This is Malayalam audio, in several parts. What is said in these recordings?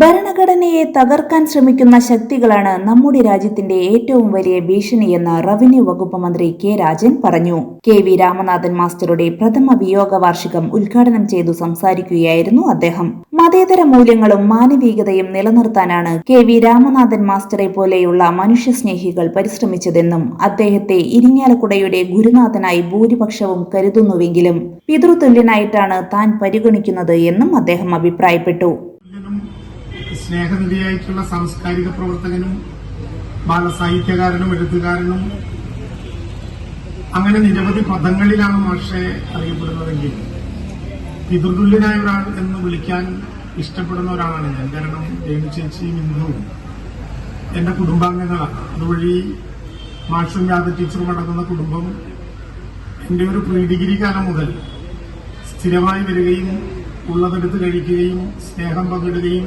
ഭരണഘടനയെ തകർക്കാൻ ശ്രമിക്കുന്ന ശക്തികളാണ് നമ്മുടെ രാജ്യത്തിന്റെ ഏറ്റവും വലിയ ഭീഷണിയെന്ന് റവന്യൂ വകുപ്പ് മന്ത്രി കെ രാജൻ പറഞ്ഞു. കെ വി രാമനാഥൻ മാസ്റ്ററുടെ പ്രഥമ വിയോഗ വാർഷികം ഉദ്ഘാടനം ചെയ്തു സംസാരിക്കുകയായിരുന്നു അദ്ദേഹം. മതേതര മൂല്യങ്ങളും മാനവികതയും നിലനിർത്താനാണ് കെ വി രാമനാഥൻ മാസ്റ്ററെ പോലെയുള്ള മനുഷ്യസ്നേഹികൾ പരിശ്രമിച്ചതെന്നും അദ്ദേഹത്തെ ഇരിങ്ങാലക്കുടയുടെ ഗുരുനാഥനായി ഭൂരിപക്ഷവും കരുതുന്നുവെങ്കിലും പിതൃതുല്യനായിട്ടാണ് താൻ പരിഗണിക്കുന്നത് എന്നും അദ്ദേഹം അഭിപ്രായപ്പെട്ടു. സ്നേഹനിധിയായിട്ടുള്ള സാംസ്കാരിക പ്രവർത്തകനും ബാലസാഹിത്യകാരനും എഴുത്തുകാരനും അങ്ങനെ നിരവധി പദങ്ങളിലാണ് മാഷെ അറിയപ്പെടുന്നതെങ്കിൽ പിതൃതുല്യനായ ഒരാൾ എന്ന് വിളിക്കാൻ ഇഷ്ടപ്പെടുന്ന ഒരാളാണ് ഞാൻ. കാരണം രേണു ചേച്ചിയും ഇന്ദുവും എന്റെ കുടുംബാംഗങ്ങളാണ്. അതുവഴി മാഷും യാദ ടീച്ചറും അടങ്ങുന്ന കുടുംബം എന്റെ ഒരു പ്രീ ഡിഗ്രി കാലം മുതൽ സ്ഥിരമായി വരികയും ഉള്ളതെടുത്ത് കഴിക്കുകയും സ്നേഹം പങ്കിടുകയും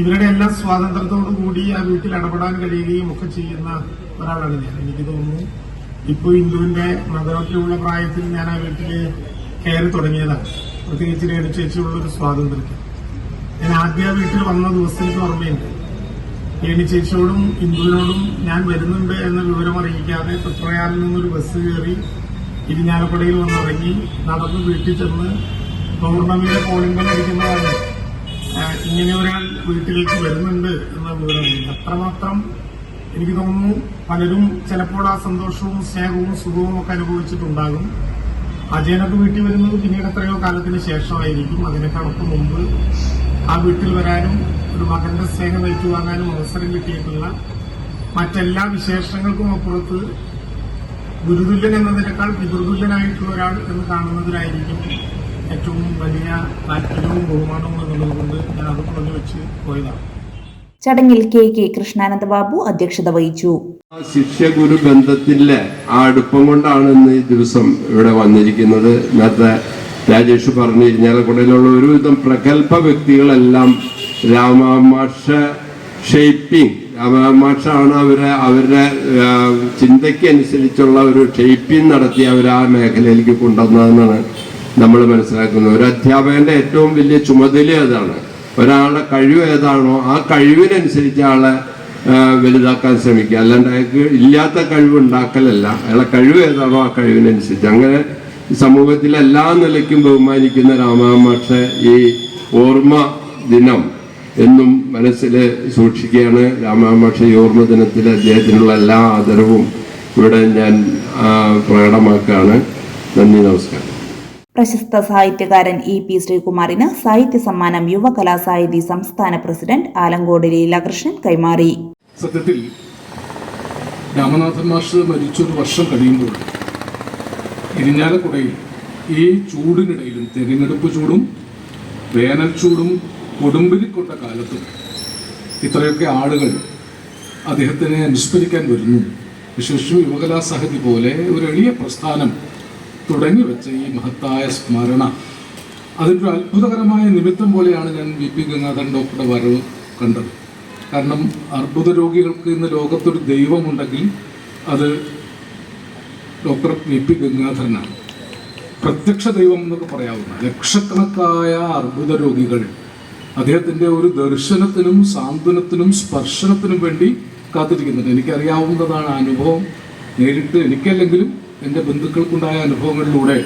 ഇവരുടെ എല്ലാ സ്വാതന്ത്ര്യത്തോടു കൂടി ആ വീട്ടിൽ ഇടപെടാൻ കഴിയുകയും ഒക്കെ ചെയ്യുന്ന ഒരാളാണ് ഞാൻ. എനിക്ക് തോന്നുന്നു ഇപ്പോൾ ഇന്ദുവിന്റെ മകനൊക്കെയുള്ള പ്രായത്തിൽ ഞാൻ ആ വീട്ടിൽ കയറി തുടങ്ങിയതാണ് പ്രത്യേകിച്ച് രേണു ചേച്ചിയുള്ള ഒരു സ്വാതന്ത്ര്യത്തിൽ ഞാൻ ആദ്യ വീട്ടിൽ വന്ന ദിവസം എനിക്ക് ഓർമ്മയുണ്ട്. രേണു ചേച്ചിയോടും ഇന്ദുവിനോടും ഞാൻ വരുന്നുണ്ട് എന്ന വിവരം അറിയിക്കാതെ തൃപ്രയാറിൽ നിന്നൊരു ബസ് കയറി ഇരിഞ്ഞാലക്കുടയിൽ വന്നിറങ്ങി നടന്ന് വീട്ടിൽ ചെന്ന് പൗർണമിയുടെ ബെൽ അടിക്കുന്നതാണ്. ഇങ്ങനെ ഒരാൾ വീട്ടിലേക്ക് വരുന്നുണ്ട് എന്ന വിവരമില്ല. അത്രമാത്രം എനിക്ക് തോന്നുന്നു പലരും ചിലപ്പോൾ ആ സന്തോഷവും സ്നേഹവും സുഖവും ഒക്കെ അനുഭവിച്ചിട്ടുണ്ടാകും അജയനൊക്കെ വീട്ടിൽ വരുന്നത് പിന്നീട് എത്രയോ കാലത്തിന് ശേഷമായിരിക്കും അതിനേക്കാളൊക്കെ മുമ്പ് ആ വീട്ടിൽ വരാനും ഒരു മകന്റെ സ്നേഹം ഏറ്റുവാങ്ങാനും അവസരം കിട്ടിയിട്ടുള്ള മറ്റെല്ലാ വിശേഷങ്ങൾക്കും അപ്പുറത്ത് ഗുരുതുല്യൻ എന്നതിനേക്കാൾ പിതൃതുല്യനായിട്ടുള്ള ഒരാൾ എന്ന് കാണുന്നതിലായിരിക്കും ഏറ്റവും വലിയ താല്പര്യവും ബഹുമാനവും എന്നുള്ളത് കൊണ്ട് ഞാൻ അത് പറഞ്ഞു വെച്ച് പോയതാണ്. ചടങ്ങിൽ കെ കെ കൃഷ്ണാനന്ദ ബാബു അധ്യക്ഷത വഹിച്ചു. ആ ശിഷ്യഗുരു ബന്ധത്തിലെ ആ അടുപ്പം കൊണ്ടാണ് ഇന്ന് ഈ ദിവസം ഇവിടെ വന്നിരിക്കുന്നത്. നേരത്തെ രാജേഷ് പറഞ്ഞു ഇരിഞ്ഞാലക്കുടയിലുള്ള ഒരുവിധം പ്രഗത്ഭ വ്യക്തികളെല്ലാം രാമാമാഷ ഷേപ്പിംഗ് രാമാമാഷാണ് അവരെ അവരുടെ ചിന്തയ്ക്ക് അനുസരിച്ചുള്ള ഒരു ഷേപ്പിംഗ് നടത്തി അവർ ആ മേഖലയിലേക്ക് കൊണ്ടുവന്നതെന്നാണ് നമ്മൾ മനസ്സിലാക്കുന്നത് ഒരു അധ്യാപകന്റെ ഏറ്റവും വലിയ ചുമതല അതാണ് ഒരാളുടെ കഴിവ് ഏതാണോ ആ കഴിവിനനുസരിച്ച് ആളെ വലുതാക്കാൻ ശ്രമിക്കുക. അല്ലാണ്ട് അയാൾക്ക് ഇല്ലാത്ത കഴിവ് ഉണ്ടാക്കലല്ല. അയാളെ കഴിവ് ഏതാണോ ആ കഴിവിനനുസരിച്ച്. അങ്ങനെ സമൂഹത്തിൽ എല്ലാ നിലയ്ക്കും ബഹുമാനിക്കുന്ന രാമാമാഷ ഈ ഓർമ്മ ദിനം എന്നും മനസ്സിൽ സൂക്ഷിക്കുകയാണ്. രാമാമാഷ ഈ ഓർമ്മ ദിനത്തിൽ അദ്ദേഹത്തിനുള്ള എല്ലാ ആദരവും ഇവിടെ ഞാൻ പ്രകടമാക്കുകയാണ്. നന്ദി നമസ്കാരം. പ്രശസ്ത സാഹിത്യകാരൻ ഇ പി ശ്രീകുമാറിന് സാഹിത്യ സമ്മാനം യുവ കലാസാഹിതി സംസ്ഥാന പ്രസിഡന്റ് ആലങ്കോട് ലീലാകൃഷ്ണൻ കൈമാറി. സത്യത്തിൽ രാമനാഥൻ മാഷ് മരിച്ചൊരു വർഷം കഴിയുമ്പോൾ ഇരിഞ്ഞാലക്കുടയിൽ ഈ ചൂടിനിടയിലും തെരഞ്ഞെടുപ്പ് ചൂടും വേനൽ ചൂടും കൊടുമ്പിരിക്കൊണ്ട കാലത്തും ഇത്രയൊക്കെ ആളുകൾ അദ്ദേഹത്തിനെ അനുസ്മരിക്കാൻ വരുന്നു. വിശേഷം യുവകലാസാഹിതി പോലെ ഒരു എളിയ പ്രസ്ഥാനം തുടങ്ങി വെച്ച ഈ മഹത്തായ സ്മരണ. അതിന്റെ അത്ഭുതകരമായ നിമിത്തം പോലെയാണ് ഞാൻ വി പി ഗംഗാധരൻ ഡോക്ടറുടെ വരവ് കണ്ടത്. കാരണം അർബുദ രോഗികൾക്ക് ഇന്ന് ലോകത്തൊരു ദൈവമുണ്ടെങ്കിൽ അത് ഡോക്ടർ വി പി ഗംഗാധരനാണ്. പ്രത്യക്ഷ ദൈവം എന്നൊക്കെ പറയാവുന്ന ലക്ഷക്കണക്കായ അർബുദ രോഗികൾ അദ്ദേഹത്തിന്റെ ഒരു ദർശനത്തിനും സാന്ത്വനത്തിനും സ്പർശനത്തിനും വേണ്ടി കാത്തിരിക്കുന്നുണ്ട്. എനിക്കറിയാവുന്നതാണ് അനുഭവം. നേരിട്ട് എനിക്കല്ലെങ്കിലും എന്റെ ബന്ധുക്കൾക്കുണ്ടായ അനുഭവങ്ങളിലൂടെ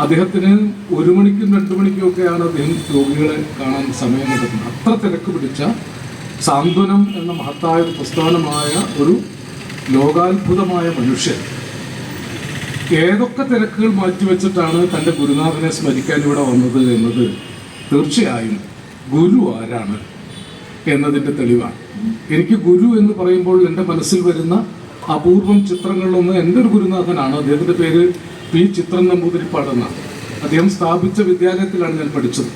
അദ്ദേഹത്തിന് ഒരു മണിക്കും രണ്ടു മണിക്കും ഒക്കെയാണ് അദ്ദേഹം രോഗികളെ കാണാൻ സമയം കണ്ടെത്തുന്നത് അത്ര തിരക്ക് പിടിച്ച സാന്ത്വനം എന്ന മഹത്തായ പ്രസ്ഥാനമായ ഒരു ലോകാത്ഭുതമായ മനുഷ്യൻ. ഏതൊക്കെ തിരക്കുകൾ മാറ്റിവെച്ചിട്ടാണ് തന്റെ ഗുരുനാഥനെ സ്മരിക്കാൻ ഇവിടെ വന്നത് എന്നത് തീർച്ചയായും ഗുരു ആരാണ് എന്നതിന്റെ തെളിവാണ്. എനിക്ക് ഗുരു എന്ന് പറയുമ്പോൾ എന്റെ മനസ്സിൽ വരുന്ന അപൂർവം ചിത്രങ്ങളിലൊന്ന് എന്റെ ഒരു ഗുരുനാഥനാണ്. അദ്ദേഹത്തിന്റെ പേര് പി ചിത്രൻ നമ്പൂതിരിപ്പാട് അദ്ദേഹം സ്ഥാപിച്ച വിദ്യാലയത്തിലാണ് ഞാൻ പഠിച്ചത്.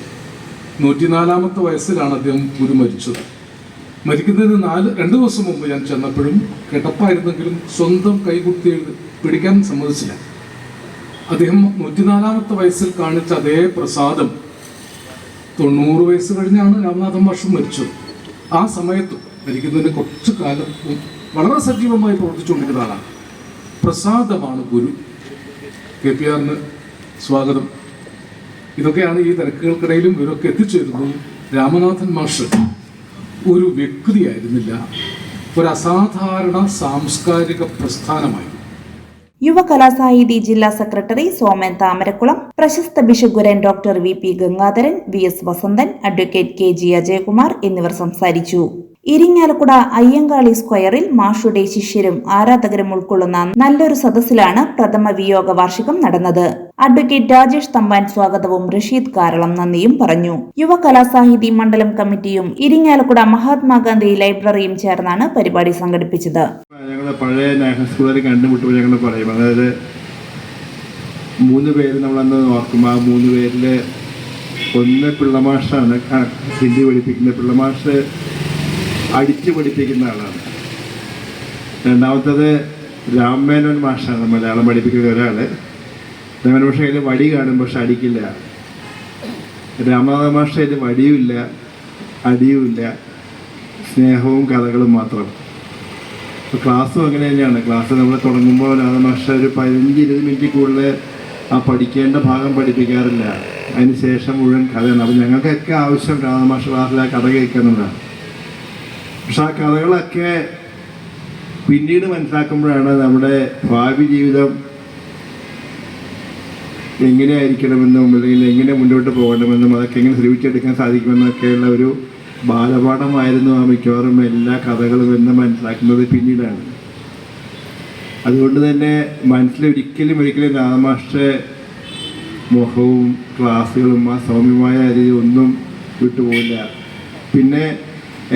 നൂറ്റിനാലാമത്തെ വയസ്സിലാണ് അദ്ദേഹം ഗുരു മരിച്ചത്. മരിക്കുന്നതിന് നാല് രണ്ട് ദിവസം മുമ്പ് ഞാൻ ചെന്നപ്പോഴും കിടപ്പായിരുന്നെങ്കിലും സ്വന്തം കൈകുത്തി പിടിക്കാൻ സമ്മതിച്ചില്ല. അദ്ദേഹം നൂറ്റിനാലാമത്തെ വയസ്സിൽ കാണിച്ച അതേ പ്രസാദം തൊണ്ണൂറ് വയസ്സ് കഴിഞ്ഞാണ് രാമനാഥൻ വർഷം മരിച്ചത്. ആ സമയത്തും മരിക്കുന്നതിന് കുറച്ച് കാലം വളരെ സജീവമായി പ്രവർത്തിച്ചുകൊണ്ടിരുന്ന പ്രസാദമാണ് ഗുരു. കെ പി ആറിന് സ്വാഗതം. ഇതൊക്കെയാണ് ഈ തിരക്കുകൾക്കിടയിലും ഇവരൊക്കെ എത്തിച്ചേരുന്നത് രാമനാഥൻ മാഷ് ഒരു വ്യക്തിയായിരുന്നില്ല. ഒരു അസാധാരണ സാംസ്കാരിക പ്രസ്ഥാനമായിരുന്നു. യുവ ജില്ലാ സെക്രട്ടറി സോമൻ താമരക്കുളം പ്രശസ്ത ബിഷുഗുരൻ doctor V P Gangadharan V S Vasanthan advocate K G Ajayakumar എന്നിവർ സംസാരിച്ചു. ഇരിങ്ങാലക്കുട അയ്യങ്കാളി സ്ക്വയറിൽ മാഷുടെ ശിഷ്യരും ആരാധകരും ഉൾക്കൊള്ളുന്ന നല്ലൊരു സദസ്സിലാണ് പ്രഥമ വിയോഗ വാർഷികം നടന്നത്. അഡ്വക്കേറ്റ് രാജേഷ് തമ്പാൻ സ്വാഗതവും റഷീദ് കാരളം നന്ദിയും പറഞ്ഞു. യുവ കലാസാഹിതി മണ്ഡലം കമ്മിറ്റിയും ഇരിങ്ങാലക്കുട മഹാത്മാഗാന്ധി ലൈബ്രറിയും ചേർന്നാണ് പരിപാടി സംഘടിപ്പിച്ചത്. പഴയ അതായത് മൂന്ന് പേര് നമ്മളന്ന് ഓർക്കും ആ മൂന്ന് പേരിൽ ഒന്ന് പിള്ളമാഷാണ് ഹിന്ദി പഠിപ്പിക്കുന്ന പിള്ളമാഷ് അടിച്ചു പഠിപ്പിക്കുന്ന ആളാണ്. രണ്ടാമത്തത് രാമേനോൻ മാഷാണ് മലയാളം പഠിപ്പിക്കുന്ന ഒരാൾ രാമേനോൻ മാഷ കയ്യിൽ വടി കാണും പക്ഷെ അടിക്കില്ല. രാമനാഥ മാഷ കയ്യിൽ വടിയുമില്ല അടിയുമില്ല സ്നേഹവും കഥകളും മാത്രം. ഇപ്പോൾ ക്ലാസ്സും അങ്ങനെ തന്നെയാണ്. ക്ലാസ് നമ്മൾ തുടങ്ങുമ്പോൾ രാധമാഷ ഒരു പതിനഞ്ച് ഇരുപത് മിനിറ്റ് കൂടുതൽ ആ പഠിക്കേണ്ട ഭാഗം പഠിപ്പിക്കാറില്ല. അതിന് ശേഷം മുഴുവൻ കഥയാണ്. അപ്പോൾ ഞങ്ങൾക്കൊക്കെ ആവശ്യം രാധമാഷ ക്ലാസ്സിൽ ആ കഥ കേൾക്കുന്നതാണ് പക്ഷെ ആ കഥകളൊക്കെ പിന്നീട് മനസ്സിലാക്കുമ്പോഴാണ് നമ്മുടെ ഭാവി ജീവിതം എങ്ങനെയായിരിക്കണമെന്നും അല്ലെങ്കിൽ എങ്ങനെ മുന്നോട്ട് പോകണമെന്നും അതൊക്കെ എങ്ങനെ ശ്രമിച്ചെടുക്കാൻ സാധിക്കുമെന്നൊക്കെയുള്ള ഒരു ബാലപാഠമായിരുന്നു ആ മിക്കവാറും എല്ലാ കഥകളും എന്ന് മനസ്സിലാക്കുന്നത് പിന്നീടാണ്. അതുകൊണ്ട് തന്നെ മനസ്സിലൊരിക്കലും ഒരിക്കലും രാമമാഷ്ട മുഖവും ക്ലാസ്സുകളും ആ സൗമ്യമായ രീതി ഒന്നും വിട്ടുപോകില്ല. പിന്നെ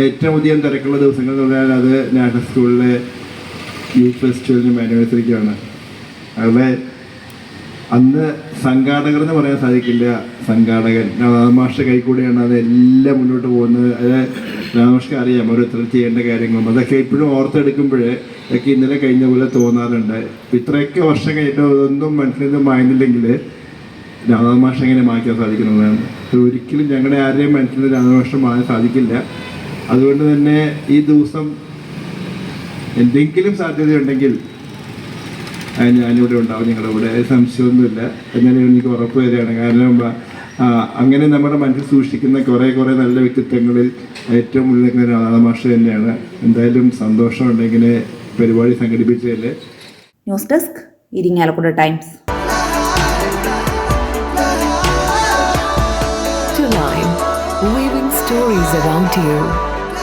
ഏറ്റവും അധികം തിരക്കുള്ള ദിവസങ്ങൾ എന്ന് പറഞ്ഞാൽ അത് നാഷണൽ സ്കൂളിലെ യൂത്ത് ഫെസ്റ്റിവലിനും ആനിവേഴ്സറിക്കാണ് അവിടെ അന്ന് സംഘാടകർ എന്ന് പറയാൻ സാധിക്കില്ല. സംഘാടകൻ രാമമാഷ്ട കൈക്കൂടെയാണ് അതെല്ലാം മുന്നോട്ട് പോകുന്നത്. അത് രാമാഷ്ക്ക് അറിയാം ഓരോരുത്തർ ചെയ്യേണ്ട കാര്യങ്ങളും. അതൊക്കെ ഇപ്പോഴും ഓർത്തെടുക്കുമ്പോൾ ഇതൊക്കെ ഇന്നലെ കഴിഞ്ഞ പോലെ തോന്നാറുണ്ട്. ഇത്രയൊക്കെ വർഷം കഴിഞ്ഞിട്ട് ഇതൊന്നും മനസ്സിൽ നിന്ന് മായുന്നില്ലെങ്കിൽ രാമാഷ എങ്ങനെ മാറ്റാൻ സാധിക്കുന്നതാണ്? അത് ഒരിക്കലും ഞങ്ങളുടെ ആരുടെയും മനസ്സിൽ രാമമാഷ മാറാൻ സാധിക്കില്ല. അതുകൊണ്ട് തന്നെ ഈ ദിവസം എന്തെങ്കിലും സാധ്യതയുണ്ടെങ്കിൽ അത് ഞാനിവിടെ ഉണ്ടാവും നിങ്ങളുടെ കൂടെ സംശയമൊന്നുമില്ല. എന്നാലും എനിക്ക് ഉറപ്പ് വരികയാണ് കാരണം അങ്ങനെ നമ്മുടെ മനസ്സിൽ സൂക്ഷിക്കുന്ന കുറേ കുറേ നല്ല വ്യക്തിത്വങ്ങളിൽ ഏറ്റവും ഉള്ളിൽ നിൽക്കുന്ന രാധാമാഷ തന്നെയാണ്. എന്തായാലും സന്തോഷമുണ്ടെങ്കിൽ പരിപാടി സംഘടിപ്പിച്ചതിൽ news desk Irinjalakuda Times. Stories around you.